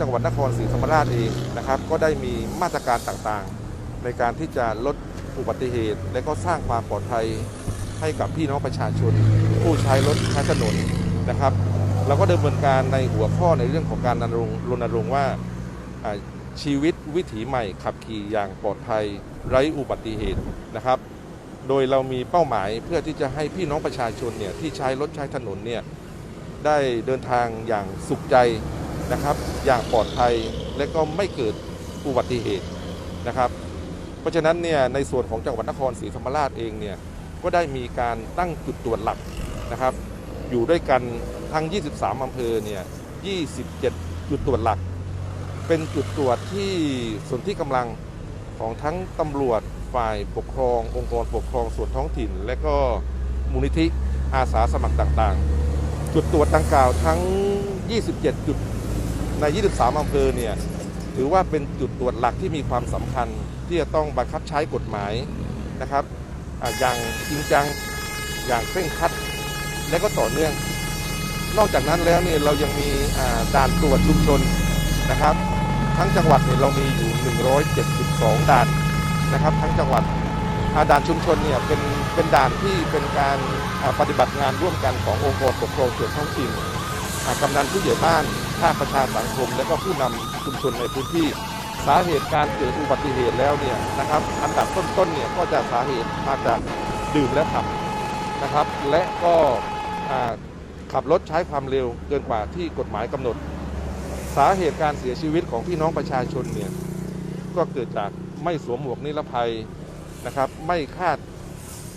จังหวัดนครศรีธรรมราชเองนะครับ ก็ได้มีมาตรการต่างๆ ในการที่จะลดอุบัติเหตุ และก็สร้างความปลอดภัยให้กับพี่น้องประชาชน ผู้ใช้รถใช้ถนนนะครับเราก็ดำเนินการในหัวข้อในเรื่องของการรณรงค์รณรงค์ว่าอ่าชีวิตวิถีใหม่ขับขี่อย่างปลอดภัยไร้อุบัติเหตุนะครับ โดยเรามีเป้าหมายเพื่อที่จะให้พี่น้องประชาชนเนี่ยที่ใช้รถใช้ถนนเนี่ยได้เดินทางอย่างสุขใจ นะครับ อย่างปลอดภัยและก็ไม่เกิดอุบัติเหตุนะครับ เพราะฉะนั้นเนี่ยในส่วนของจังหวัดนครศรีธรรมราชเองเนี่ยก็ได้มีการตั้งจุดตรวจหลักนะครับ อยู่ด้วยกันทั้ง 23 อำเภอเนี่ย 27 จุดตรวจหลัก เป็นจุดตรวจที่ส่วนที่กำลังของทั้งตำรวจฝ่ายปกครอง องค์กรปกครองส่วนท้องถิ่น และก็มูลนิธิอาสาสมัครต่างๆ จุดตรวจดังกล่าวทั้ง 27 จุด ใน 23 อำเภอเนี่ยถือว่าเป็นจุดตรวจหลักที่มีความสำคัญที่จะต้องบังคับใช้กฎหมายนะครับอย่างจริงจังอย่างเคร่งครัดและก็ต่อเนื่อง นอกจากนั้นแล้วเนี่ยเรายังมีด่านตรวจชุมชนนะครับ ทั้งจังหวัดเนี่ยเรามีอยู่ 172 ด่านนะครับ ทั้งจังหวัดด่านชุมชนเนี่ยเป็นเป็นด่านที่เป็นการปฏิบัติงานร่วมกันขององค์กรปกครองส่วนท้องถิ่นกำนันผู้ใหญ่บ้าน ภาคประชาสังคม และก็ผู้นำชุมชนในพื้นที่ สาเหตุการเกิดอุบัติเหตุแล้วเนี่ยนะครับอันดับต้นๆเนี่ยก็จะสาเหตุมาจากดื่มและขับนะครับ และก็ขับรถใช้ความเร็วเกินกว่าที่กฎหมายกำหนด สาเหตุการเสียชีวิตของพี่น้องประชาชนเนี่ยก็เกิดจากไม่สวมหมวกนิรภัยนะครับ ไม่คาด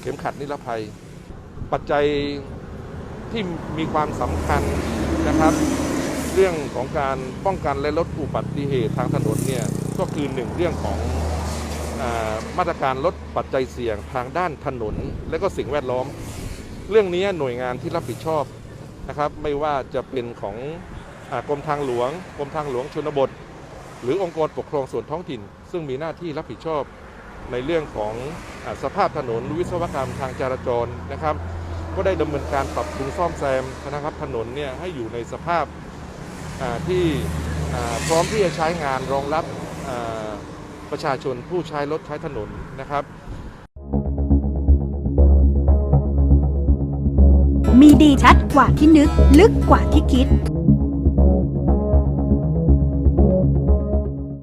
เข็มขัดนิรภัย ปัจจัยที่มีความสำคัญนะครับ เรื่องของการป้องกันและลดอุบัติเหตุทางถนนเนี่ยก็คือหนึ่งเรื่องของอมาตรการลดปัจจัยเสี่ยงทางด้านถนน และก็สิ่งแวดล้อม เรื่องนี้หน่วยงานที่รับผิดชอบนะครับ ไม่ว่าจะเป็นของอกรมทางหลวงกรมทางหลวงชนบท หรือองค์กรปกครองส่วนท้องถิ่น ซึ่งมีหน้าที่รับผิดชอบในเรื่องของอสภาพถนนวิศวกรรมทางจราจรนะครับ ก็ได้ดำเนินการปรับปรุงซ่อมแซมนะครับถนนเนี่ยให้อยู่ในสภาพ ที่พร้อมที่จะใช้งานรองรับประชาชนผู้ใช้รถใช้ถนนนะครับ มีดีชัดกว่าที่นึก ลึกกว่าที่คิด